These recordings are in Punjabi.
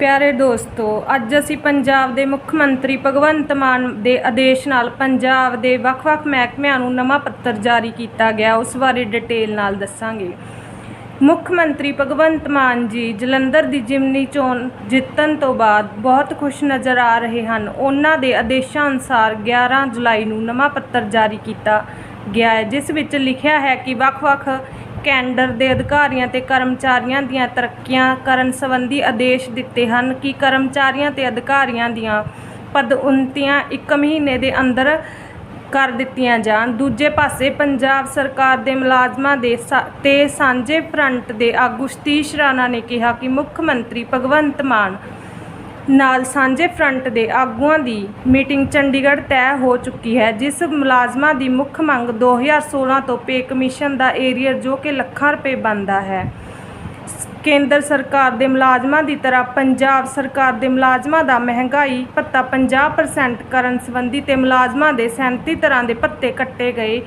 ਪਿਆਰੇ ਦੋਸਤੋ, ਅੱਜ ਅਸੀਂ ਪੰਜਾਬ ਦੇ ਮੁੱਖ ਮੰਤਰੀ ਭਗਵੰਤ ਮਾਨ ਦੇ ਆਦੇਸ਼ ਨਾਲ ਪੰਜਾਬ ਦੇ ਵੱਖ-ਵੱਖ ਮਹਿਕਮਿਆਂ ਨੂੰ ਨਵਾਂ ਪੱਤਰ ਜਾਰੀ ਕੀਤਾ ਗਿਆ, ਉਸ ਬਾਰੇ ਡਿਟੇਲ ਨਾਲ ਦੱਸਾਂਗੇ। ਮੁੱਖ ਮੰਤਰੀ ਭਗਵੰਤ ਮਾਨ ਜੀ ਜਲੰਧਰ ਦੀ ਜਿਮਨੀ ਚੋਣ ਜਿੱਤਣ ਤੋਂ ਬਾਅਦ ਬਹੁਤ ਖੁਸ਼ ਨਜ਼ਰ ਆ ਰਹੇ ਹਨ। ਉਹਨਾਂ ਦੇ ਆਦੇਸ਼ਾਂ ਅਨੁਸਾਰ 11 ਜੁਲਾਈ ਨੂੰ ਨਵਾਂ ਪੱਤਰ ਜਾਰੀ ਕੀਤਾ ਗਿਆ ਹੈ, ਜਿਸ ਵਿੱਚ ਲਿਖਿਆ ਹੈ ਕਿ ਵੱਖ-ਵੱਖ ਕੈਂਡਰ ਦੇ ਅਧਿਕਾਰੀਆਂ ਤੇ ਕਰਮਚਾਰੀਆਂ ਦੀਆਂ ਤਰੱਕੀਆਂ ਕਰਨ ਸੰਬੰਧੀ ਆਦੇਸ਼ ਦਿੱਤੇ ਹਨ ਕਿ ਕਰਮਚਾਰੀਆਂ ਤੇ ਅਧਿਕਾਰੀਆਂ ਦੀਆਂ ਪਦਉੱਨਤੀਆਂ ਇੱਕ ਮਹੀਨੇ ਦੇ ਅੰਦਰ ਕਰ ਦਿੱਤੀਆਂ ਜਾਣ। ਦੂਜੇ ਪਾਸੇ ਪੰਜਾਬ ਸਰਕਾਰ ਦੇ ਮੁਲਾਜ਼ਮਾਂ ਦੇ ਸਾ- ਤੇ ਸਾਂਝੇ ਫਰੰਟ ਦੇ ਆਗੂ ਸਤੀਸ਼ ਰਾਣਾ ਨੇ ਕਿਹਾ ਕਿ ਮੁੱਖ ਮੰਤਰੀ ਭਗਵੰਤ ਮਾਨ ਨਾਲ ਸਾਂਝੇ ਫਰੰਟ ਦੇ ਆਗੂਆਂ ਦੀ ਮੀਟਿੰਗ ਚੰਡੀਗੜ੍ਹ ਤੈਅ ਹੋ ਚੁੱਕੀ ਹੈ, ਜਿਸ ਮੁਲਾਜ਼ਮਾਂ ਦੀ ਮੁੱਖ ਮੰਗ 2016 ਤੋਂ ਪੇ ਕਮਿਸ਼ਨ ਦਾ ਏਰੀਅਰ ਜੋ ਕਿ ਲੱਖਾਂ ਰੁਪਏ ਬਣਦਾ ਹੈ। ਕੇਂਦਰ ਸਰਕਾਰ ਦੇ ਮੁਲਾਜ਼ਮਾਂ ਦੀ ਤਰ੍ਹਾਂ ਪੰਜਾਬ ਸਰਕਾਰ ਦੇ ਮੁਲਾਜ਼ਮਾਂ ਦਾ ਮਹਿੰਗਾਈ ਭੱਤਾ 50% ਕਰਨ ਸੰਬੰਧੀ ਤੇ ਮੁਲਾਜ਼ਮਾਂ ਦੇ 37 ਤਰ੍ਹਾਂ ਦੇ ਭੱਤੇ ਕੱਟੇ ਗਏ।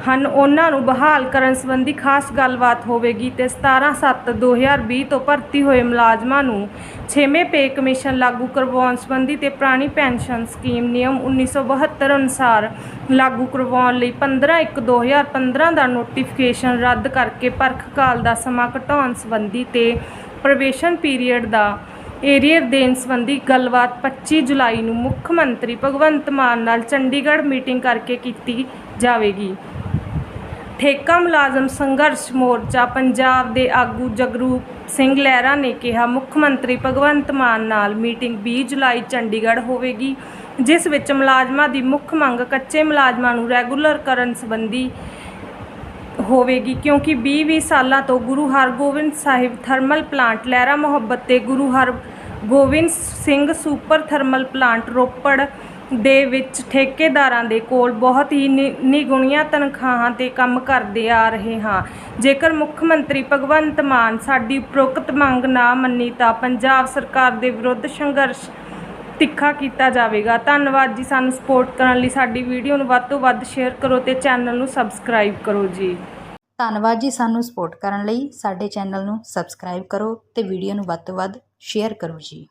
ਹਨ। ਉਹਨਾਂ ਨੂੰ ਬਹਾਲ ਕਰਨ ਸੰਬੰਧੀ ਖਾਸ ਗੱਲਬਾਤ ਹੋਵੇਗੀ ਤੇ 17/7/2020 ਤੋਂ ਭਰਤੀ ਹੋਏ ਮੁਲਾਜ਼ਮਾਂ ਨੂੰ 6ਵੇਂ ਪੇ ਕਮਿਸ਼ਨ ਲਾਗੂ ਕਰਵਾਉਣ ਸੰਬੰਧੀ ਤੇ ਪੁਰਾਣੀ ਪੈਨਸ਼ਨ ਸਕੀਮ ਨਿਯਮ 1972 ਅਨੁਸਾਰ ਲਾਗੂ ਕਰਵਾਉਣ ਲਈ 15/1/2015 ਦਾ ਨੋਟੀਫਿਕੇਸ਼ਨ ਰੱਦ ਕਰਕੇ ਪਰਖ ਕਾਲ ਦਾ ਸਮਾਂ ਘਟਾਉਣ ਸੰਬੰਧੀ ਤੇ ਪ੍ਰਵੇਸ਼ਨ ਪੀਰੀਅਡ ਦਾ ਏਰੀਅਰ ਦੇਣ ਸੰਬੰਧੀ ਗੱਲਬਾਤ 25 ਜੁਲਾਈ ਨੂੰ ਮੁੱਖ ਮੰਤਰੀ ਭਗਵੰਤ ਮਾਨ ਨਾਲ ਚੰਡੀਗੜ੍ਹ ਮੀਟਿੰਗ ਕਰਕੇ ਕੀਤੀ ਜਾਵੇਗੀ। ਠੇਕਾ ਮੁਲਾਜ਼ਮ ਸੰਘਰਸ਼ ਮੋਰਚਾ ਪੰਜਾਬ ਦੇ ਆਗੂ ਜਗਰੂਪ ਸਿੰਘ ਲਹਿਰਾ ਨੇ ਕਿਹਾ, ਮੁੱਖ ਮੰਤਰੀ ਭਗਵੰਤ ਮਾਨ ਨਾਲ ਮੀਟਿੰਗ 20 ਜੁਲਾਈ ਚੰਡੀਗੜ੍ਹ ਹੋਵੇਗੀ, ਜਿਸ ਵਿੱਚ ਮੁਲਾਜ਼ਮਾਂ ਦੀ ਮੁੱਖ ਮੰਗ ਕੱਚੇ ਮੁਲਾਜ਼ਮਾਂ ਨੂੰ ਰੈਗੂਲਰ ਕਰਨ ਸੰਬੰਧੀ ਹੋਵੇਗੀ, ਕਿਉਂਕਿ 20-20 ਸਾਲਾਂ ਤੋਂ ਗੁਰੂ ਹਰਗੋਬਿੰਦ ਸਾਹਿਬ ਥਰਮਲ ਪਲਾਂਟ ਲਹਿਰਾ ਮੁਹੱਬਤ ਤੇ Guru Hargobind Singh super thermal plant Ropar ਦੇ ਵਿੱਚ ਠੇਕੇਦਾਰਾਂ ਦੇ ਕੋਲ ਬਹੁਤ ਹੀ ਨਿ- ਨਿਗੁਣੀਆਂ ਤਨਖਾਹਾਂ ਤੇ ਕੰਮ ਕਰਦੇ ਆ ਰਹੇ ਹਾਂ। ਜੇਕਰ ਮੁੱਖ ਮੰਤਰੀ ਭਗਵੰਤ ਮਾਨ ਸਾਡੀ ਉਪਰੋਕਤ ਮੰਗ ਨਾ ਮੰਨੀ ਤਾਂ ਪੰਜਾਬ ਸਰਕਾਰ ਦੇ ਵਿਰੁੱਧ ਸੰਘਰਸ਼ ਤਿੱਖਾ ਕੀਤਾ ਜਾਵੇਗਾ। ਧੰਨਵਾਦ ਜੀ ਸਾਨੂੰ ਸਪੋਰਟ ਕਰਨ ਲਈ। ਸਾਡੀ ਵੀਡੀਓ ਨੂੰ ਵੱਧ ਤੋਂ ਵੱਧ ਸ਼ੇਅਰ ਕਰੋ ਤੇ ਚੈਨਲ ਨੂੰ ਸਬਸਕ੍ਰਾਈਬ ਕਰੋ ਜੀ। ਧੰਨਵਾਦ ਜੀ ਸਾਨੂੰ ਸਪੋਰਟ ਕਰਨ ਲਈ। ਸਾਡੇ ਚੈਨਲ ਨੂੰ ਸਬਸਕ੍ਰਾਈਬ ਕਰੋ ਤੇ ਵੀਡੀਓ ਨੂੰ ਵੱਧ ਤੋਂ ਵੱਧ ਸ਼ੇਅਰ ਕਰੋ ਜੀ।